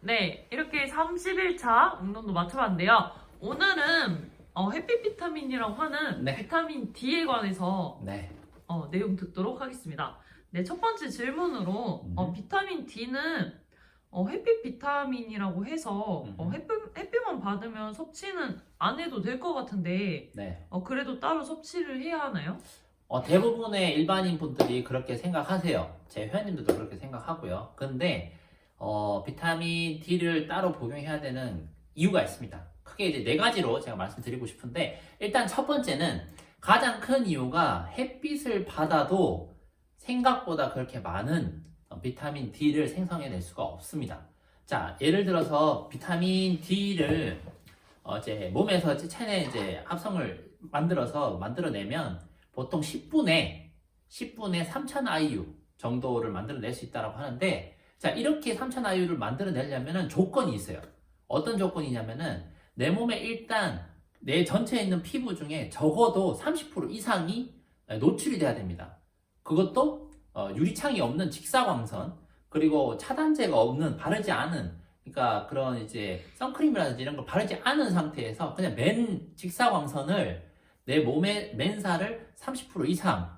네, 이렇게 31차 운동도 맞춰봤는데요. 오늘은 어, 햇빛 비타민이라고 하는 네. 비타민 D에 관해서 네. 어, 내용 듣도록 하겠습니다. 네, 첫 번째 질문으로 어, 음. 비타민 D는 어, 햇빛 비타민이라고 해서 어, 음. 햇빛, 햇빛만 받으면 섭취는 안 해도 될 것 같은데 네. 어, 그래도 따로 섭취를 해야 하나요? 어, 대부분의 일반인 분들이 그렇게 생각하세요. 제 회원님들도 그렇게 생각하고요. 근데 어, 비타민 D를 따로 복용해야 되는 이유가 있습니다. 크게 이제 네 가지로 제가 말씀드리고 싶은데 일단 첫 번째는 가장 큰 이유가 햇빛을 받아도 생각보다 그렇게 많은 어, 비타민 D를 생성해낼 수가 없습니다. 자, 예를 들어서 비타민 D를 어, 이제 몸에서 체내 이제 합성을 만들어서 만들어내면 보통 10분에 10분에 3000 IU 정도를 만들어낼 수 있다고 하는데 자 이렇게 3000 IU를 만들어내려면 조건이 있어요. 어떤 조건이냐면은 내 몸에 일단 내 전체에 있는 피부 중에 적어도 30% 이상이 노출이 돼야 됩니다. 그것도 어, 유리창이 없는 직사광선 그리고 차단제가 없는 바르지 않은 그러니까 그런 이제 선크림이라든지 이런 걸 바르지 않은 상태에서 그냥 맨 직사광선을 내 몸의 맨살을 30% 이상,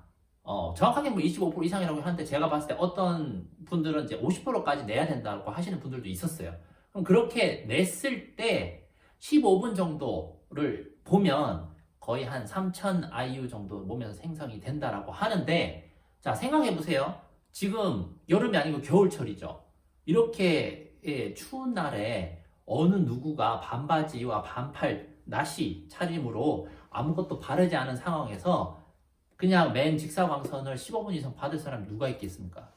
어, 정확하게 뭐 25% 이상이라고 하는데 제가 봤을 때 어떤 분들은 이제 50%까지 내야 된다고 하시는 분들도 있었어요. 그럼 그렇게 냈을 때 15분 정도를 보면 거의 한 3000 IU 정도 몸에서 생성이 된다라고 하는데 자, 생각해 보세요. 지금 여름이 아니고 겨울철이죠. 이렇게 예, 추운 날에 어느 누구가 반바지와 반팔 나시 차림으로 아무것도 바르지 않은 상황에서 그냥 맨 직사광선을 15분 이상 받을 사람이 누가 있겠습니까?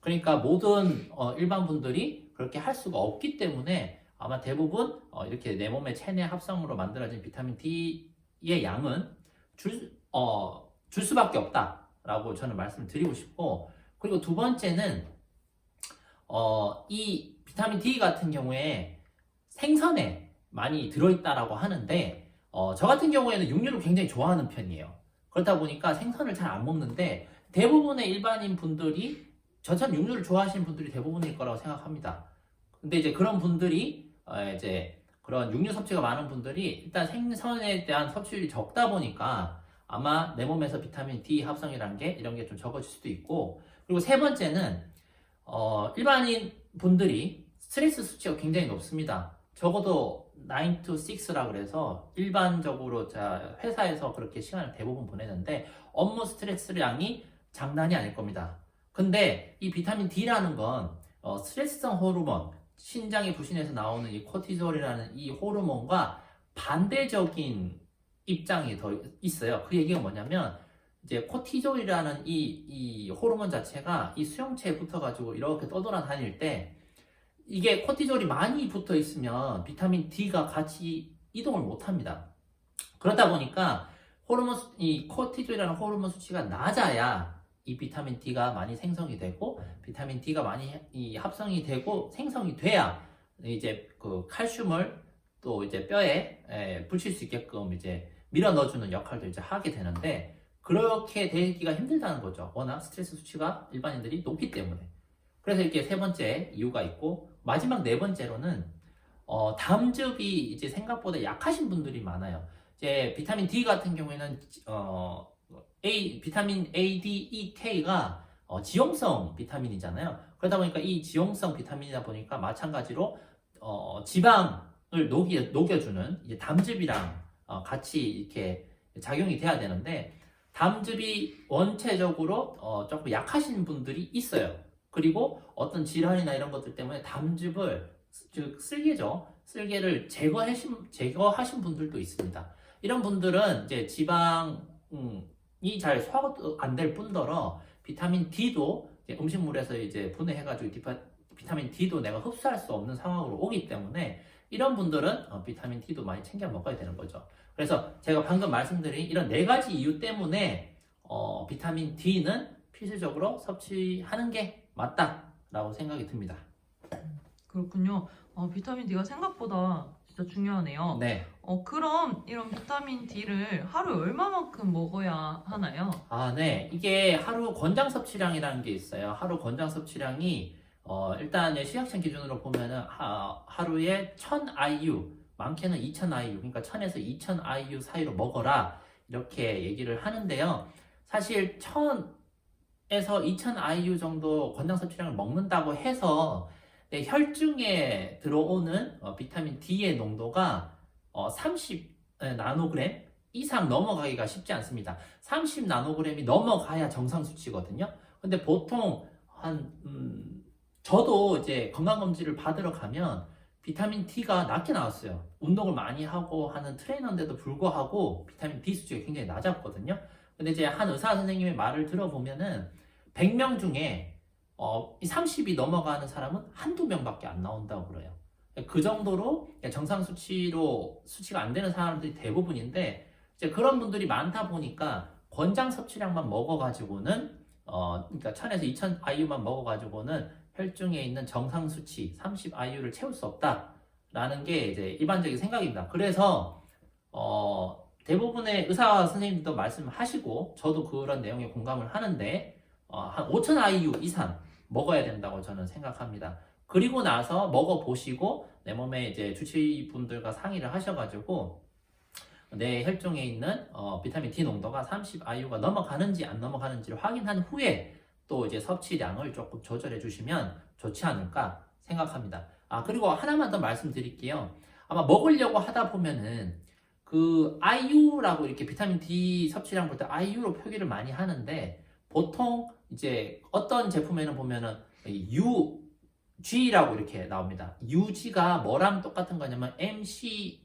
그러니까 모든 어, 일반 분들이 그렇게 할 수가 없기 때문에 아마 대부분 어, 이렇게 내 몸의 체내 합성으로 만들어진 비타민 D의 양은 줄, 어, 줄 수밖에 없다라고 저는 말씀을 드리고 싶고 그리고 두 번째는 어, 이 비타민 D 같은 경우에 생선에 많이 들어있다라고 하는데 어, 저 같은 경우에는 육류를 굉장히 좋아하는 편이에요. 그렇다 보니까 생선을 잘 안 먹는데 대부분의 일반인 분들이 저처럼 육류를 좋아하시는 분들이 대부분일 거라고 생각합니다. 근데 이제 그런 분들이 어, 이제 그런 육류 섭취가 많은 분들이 일단 생선에 대한 섭취율이 적다 보니까 아마 내 몸에서 비타민 D 합성이라는 게 이런 게 좀 적어질 수도 있고 그리고 세 번째는 어, 일반인 분들이 스트레스 수치가 굉장히 높습니다. 적어도 9 to 6라 그래서 일반적으로 자 회사에서 그렇게 시간을 대부분 보내는데 업무 스트레스량이 장난이 아닐 겁니다. 근데 이 비타민 D라는 건 어, 스트레스성 호르몬, 신장의 부신에서 나오는 이 코티졸이라는 이 호르몬과 반대적인 입장이 더 있어요. 그 얘기가 뭐냐면 이제 코티졸이라는 이, 이 호르몬 자체가 이 수용체에 붙어가지고 이렇게 떠돌아 다닐 때 이게 코티졸이 많이 붙어 있으면 비타민 D가 같이 이동을 못 합니다. 그러다 보니까 호르몬, 수- 이 코티졸이라는 호르몬 수치가 낮아야 이 비타민 D가 많이 생성이 되고 비타민 D가 많이 이 합성이 되고 생성이 돼야 이제 그 칼슘을 또 이제 뼈에 에, 붙일 수 있게끔 이제 밀어 넣어주는 역할도 이제 하게 되는데 그렇게 되기가 힘들다는 거죠. 워낙 스트레스 수치가 일반인들이 높기 때문에. 그래서 이렇게 세 번째 이유가 있고 마지막 네 번째로는 어, 담즙이 이제 생각보다 약하신 분들이 많아요. 이제 비타민 D 같은 경우에는 어, A 비타민 A, D, E, K가 어, 지용성 비타민이잖아요. 그러다 보니까 이 지용성 비타민이다 보니까 마찬가지로 어, 지방을 녹여, 녹여주는 이제 담즙이랑 어, 같이 이렇게 작용이 돼야 되는데 담즙이 원체적으로 어, 조금 약하신 분들이 있어요. 그리고 어떤 질환이나 이런 것들 때문에 담즙을 즉 쓸개죠. 쓸개를 제거하신 제거하신 분들도 있습니다. 이런 분들은 이제 지방이 잘 소화가 안 될 뿐더러 비타민 D도 이제 음식물에서 이제 분해해가지고 디파, 비타민 D도 내가 흡수할 수 없는 상황으로 오기 때문에 이런 분들은 어, 비타민 D도 많이 챙겨 먹어야 되는 거죠. 그래서 제가 방금 말씀드린 이런 네 가지 이유 때문에 어, 비타민 D는 필수적으로 섭취하는 게 맞다라고 생각이 듭니다. 그렇군요. 어, 비타민 D가 생각보다 진짜 중요하네요. 네. 어, 그럼 이런 비타민 D를 하루에 얼마만큼 먹어야 하나요? 아, 네. 이게 하루 권장 섭취량이라는 게 있어요. 하루 권장 섭취량이 어, 일단 시약청 기준으로 보면은 하, 하루에 1000 IU, 많게는 2000 IU, 그러니까 1000에서 2000 IU 사이로 먹어라 이렇게 얘기를 하는데요. 사실 1000 에서 2000 IU 정도 권장 섭취량을 먹는다고 해서 내 혈중에 들어오는 어, 비타민 D의 농도가 어, 30 나노그램 이상 넘어가기가 쉽지 않습니다. 30 나노그램이 넘어가야 정상 수치거든요. 근데 보통 한 음, 저도 이제 건강검진을 받으러 가면 비타민 D가 낮게 나왔어요. 운동을 많이 하고 하는 트레이너인데도 불구하고 비타민 D 수치가 굉장히 낮았거든요. 근데 이제 한 의사 선생님의 말을 들어보면은 100명 중에 어, 이 30이 넘어가는 사람은 한두 명밖에 안 나온다고 그래요. 그 정도로 정상 수치로 수치가 안 되는 사람들이 대부분인데 이제 그런 분들이 많다 보니까 권장 섭취량만 먹어가지고는 어, 그러니까 1000에서 2000 IU만 먹어가지고는 혈중에 있는 정상 수치 30 IU를 채울 수 없다라는 게 이제 일반적인 생각입니다. 그래서 어, 대부분의 의사 선생님들도 말씀하시고 저도 그런 내용에 공감을 하는데 어, 한 5000 IU 이상 먹어야 된다고 저는 생각합니다. 그리고 나서 먹어보시고 내 몸에 이제 주치의분들과 상의를 하셔가지고 내 혈중에 있는 어, 비타민 D 농도가 30 IU가 넘어가는지 안 넘어가는지를 확인한 후에 또 이제 섭취량을 조금 조절해 주시면 좋지 않을까 생각합니다. 아 그리고 하나만 더 말씀드릴게요. 아마 먹으려고 하다 보면은 그 IU라고 이렇게 비타민 D 섭취량 볼 때 IU로 표기를 많이 하는데 보통 이제 어떤 제품에는 보면은 U G라고 이렇게 나옵니다. UG가 뭐랑 똑같은 거냐면 MCG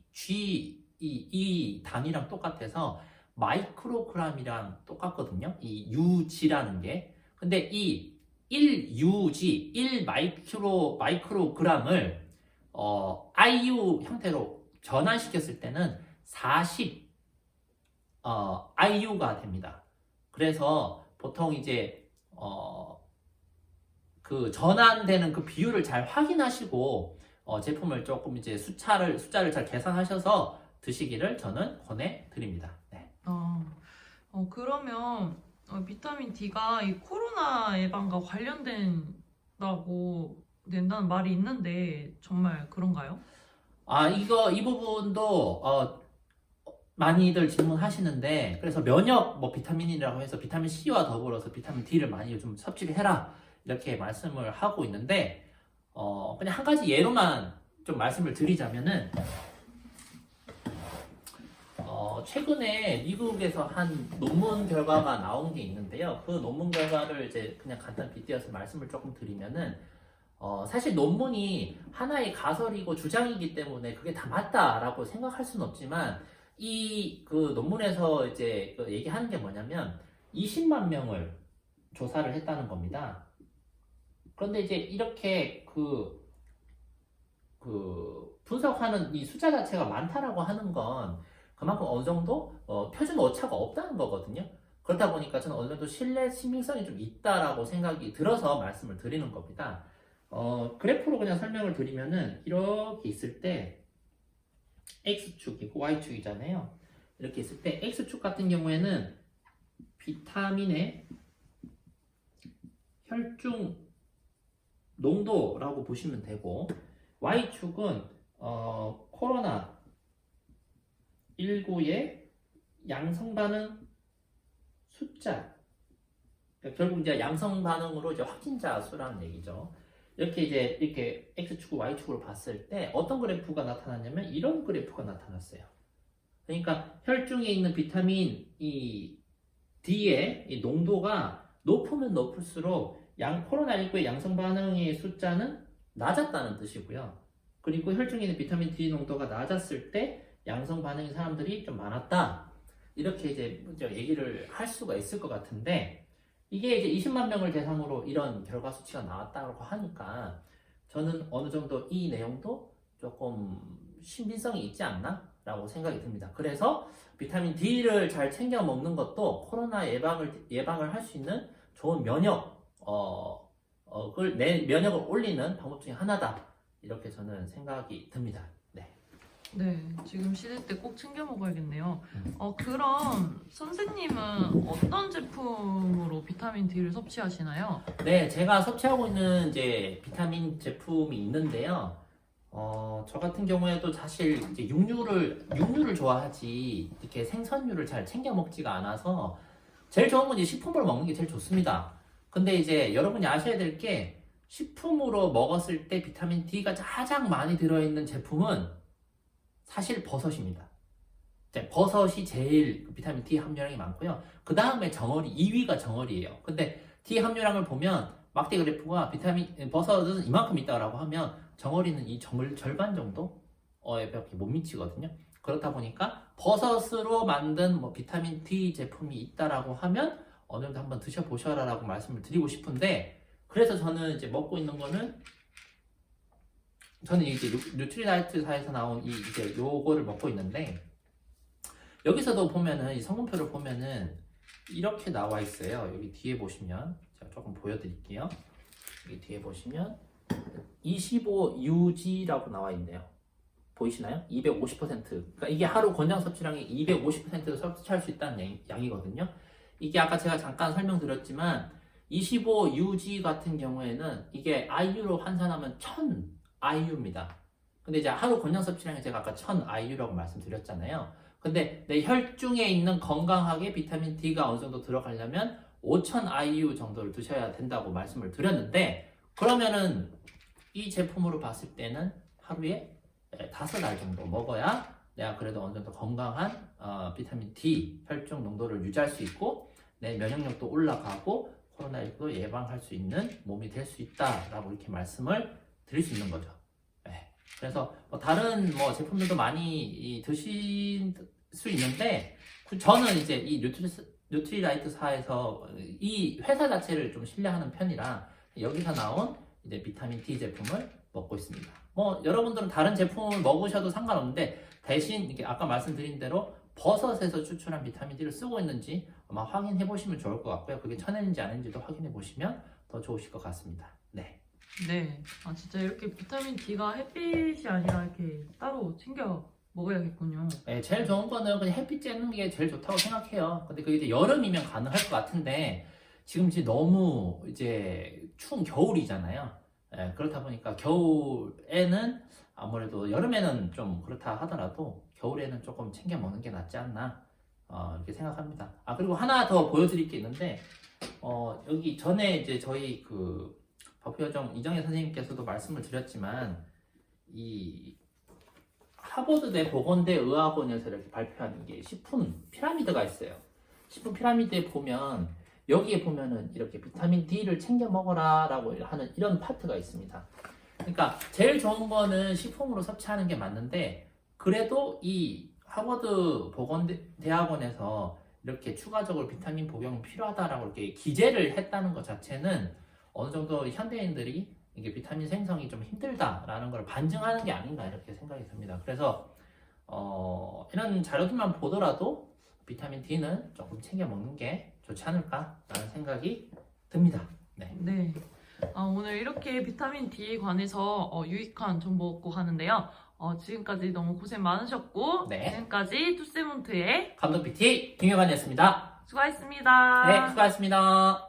이, 이 단위랑 똑같아서 마이크로그램이랑 똑같거든요. 이 UG라는 게. 근데 이 1UG, 1 마이크로 마이크로그램을 어, IU 형태로 전환시켰을 때는 40 어, IU가 됩니다. 그래서 보통 이제 어, 그 전환되는 그 비율을 잘 확인하시고 어, 제품을 조금 이제 숫자를 숫자를 잘 계산하셔서 드시기를 저는 권해 드립니다. 네. 어, 어, 그러면 어, 비타민 D가 이 코로나 예방과 관련된다고 된다는 말이 있는데 정말 그런가요? 아 이거 이 부분도 어, 많이들 질문하시는데 그래서 면역 뭐 비타민이라고 해서 비타민 C와 더불어서 비타민 D를 많이 좀 섭취를 해라 이렇게 말씀을 하고 있는데 어, 그냥 한 가지 예로만 좀 말씀을 드리자면은 어, 최근에 미국에서 한 논문 결과가 나온 게 있는데요. 그 논문 결과를 이제 그냥 간단 빗대어서 말씀을 조금 드리면은 어, 사실 논문이 하나의 가설이고 주장이기 때문에 그게 다 맞다라고 생각할 수는 없지만 이 그 논문에서 이제 그 얘기하는 게 뭐냐면 20만 명을 조사를 했다는 겁니다. 그런데 이제 이렇게 그, 그 분석하는 이 숫자 자체가 많다라고 하는 건 그만큼 어느 정도 어, 표준 오차가 없다는 거거든요. 그렇다 보니까 저는 어느 정도 신뢰 신빙성이 좀 있다라고 생각이 들어서 말씀을 드리는 겁니다. 어, 그래프로 그냥 설명을 드리면은 이렇게 있을 때 X축 있고 Y축이잖아요. 이렇게 있을 때 X축 같은 경우에는 비타민의 혈중 농도라고 보시면 되고 Y축은 어, 코로나 19의 양성 반응 숫자 그러니까 결국 이제 양성 반응으로 이제 확진자 수라는 얘기죠. 이렇게 이제 이렇게 x축, y축으로 봤을 때 어떤 그래프가 나타났냐면 이런 그래프가 나타났어요. 그러니까 혈중에 있는 비타민 이 D의 이 농도가 높으면 높을수록 양 코로나19의 양성 반응의 숫자는 낮았다는 뜻이고요. 그리고 혈중에 있는 비타민 D 농도가 낮았을 때 양성 반응인 사람들이 좀 많았다. 이렇게 이제 얘기를 할 수가 있을 것 같은데 이게 이제 20만 명을 대상으로 이런 결과 수치가 나왔다고 하니까 저는 어느 정도 이 내용도 조금 신빙성이 있지 않나? 라고 생각이 듭니다. 그래서 비타민 D를 잘 챙겨 먹는 것도 코로나 예방을, 예방을 할 수 있는 좋은 면역, 어, 어, 내 면역을 올리는 방법 중에 하나다. 이렇게 저는 생각이 듭니다. 네. 네, 지금 시대 때꼭 챙겨 먹어야겠네요. 음. 어, 그럼 선생님은 어떤 제품으로 비타민 D를 섭취하시나요? 네, 제가 섭취하고 있는 이제 비타민 제품이 있는데요. 어, 저 같은 경우에도 사실 이제 육류를 육류를 좋아하지 이렇게 생선류를 잘 챙겨 먹지가 않아서 제일 좋은 건 이제 식품으로 먹는 게 제일 좋습니다. 근데 이제 여러분이 아셔야 될 게 식품으로 먹었을 때 비타민 D가 가장 많이 들어있는 제품은 사실 버섯입니다. 버섯이 제일 그 비타민 D 함유량이 많고요. 그 다음에 정어리 2위가 정어리예요. 근데 D 함유량을 보면 막대 그래프가 비타민 버섯은 이만큼 있다라고 하면 정어리는 이 절, 절반 정도에 밖에 못 미치거든요. 그렇다 보니까 버섯으로 만든 뭐 비타민 D 제품이 있다라고 하면 어느 정도 한번 드셔보셔라라고 말씀을 드리고 싶은데 그래서 저는 이제 먹고 있는 거는 저는 이제 뉴- 뉴트리라이트사에서 나온 이 이제 요거를 먹고 있는데 여기서도 보면은 이 성분표를 보면은 이렇게 나와 있어요. 여기 뒤에 보시면 제가 조금 보여드릴게요. 여기 뒤에 보시면 25UG라고 나와 있네요. 보이시나요? 250%. 그러니까 이게 하루 권장 섭취량의 250%를 섭취할 수 있다는 양- 양이 거든요. 이게 아까 제가 잠깐 설명드렸지만 25UG 같은 경우에는 이게 IU로 환산하면 1000 IU입니다. 근데 이제 하루 권장 섭취량이 제가 아까 1000 IU라고 말씀드렸잖아요. 근데 내 혈중에 있는 건강하게 비타민 D가 어느 정도 들어가려면 5000 IU 정도를 드셔야 된다고 말씀을 드렸는데 그러면은 이 제품으로 봤을 때는 하루에 예, 다섯 알 정도 먹어야 내가 그래도 어느 정도 건강한 어, 비타민 D 혈중 농도를 유지할 수 있고 내 면역력도 올라가고 코로나19도 예방할 수 있는 몸이 될 수 있다라고 이렇게 말씀을 드릴 수 있는 거죠. 예. 그래서 뭐 다른 뭐 제품들도 많이 이 드실 수 있는데 그 저는 이제 이 뉴트리, 뉴트리라이트사에서 이 회사 자체를 좀 신뢰하는 편이라 여기서 나온 이제 비타민 D 제품을 먹고 있습니다. 뭐 여러분들은 다른 제품을 먹으셔도 상관없는데 대신 이게 아까 말씀드린 대로 버섯에서 추출한 비타민 D를 쓰고 있는지 아마 확인해 보시면 좋을 것 같고요. 그게 천연인지 아닌지도 확인해 보시면 더 좋으실 것 같습니다. 네. 네, 아 진짜 이렇게 비타민 D가 햇빛이 아니라 이렇게 따로 챙겨 먹어야겠군요. 네, 제일 좋은 거는 그냥 햇빛 쬐는 게 제일 좋다고 생각해요. 근데 그게 이제 여름이면 가능할 것 같은데 지금 이제 너무 이제 추운 겨울이잖아요. 예, 그렇다 보니까 겨울에는 아무래도 여름에는 좀 그렇다 하더라도 겨울에는 조금 챙겨 먹는 게 낫지 않나 어, 이렇게 생각합니다. 아 그리고 하나 더 보여드릴 게 있는데 어, 여기 전에 이제 저희 그 박표정 이정혜 선생님께서도 말씀을 드렸지만 이 하버드대 보건대 의학원에서 이렇게 발표하는 게 식품 피라미드가 있어요. 식품 피라미드에 보면 여기에 보면은 이렇게 비타민 D를 챙겨 먹어라 라고 하는 이런 파트가 있습니다. 그러니까 제일 좋은 거는 식품으로 섭취하는 게 맞는데 그래도 이 하버드 보건대학원에서 이렇게 추가적으로 비타민 복용이 필요하다라고 이렇게 기재를 했다는 것 자체는 어느 정도 현대인들이 이게 비타민 생성이 좀 힘들다라는 걸 반증하는 게 아닌가 이렇게 생각이 듭니다. 그래서 어, 이런 자료들만 보더라도 비타민 D는 조금 챙겨 먹는 게 좋지 않을까라는 생각이 듭니다. 네. 네. 아, 오늘 이렇게 비타민 D에 관해서 어, 유익한 정보 얻고 가는데요. 어, 지금까지 너무 고생 많으셨고 네. 지금까지 투세몬트의 감독 PT 김효관이었습니다. 수고하셨습니다. 네, 수고하셨습니다.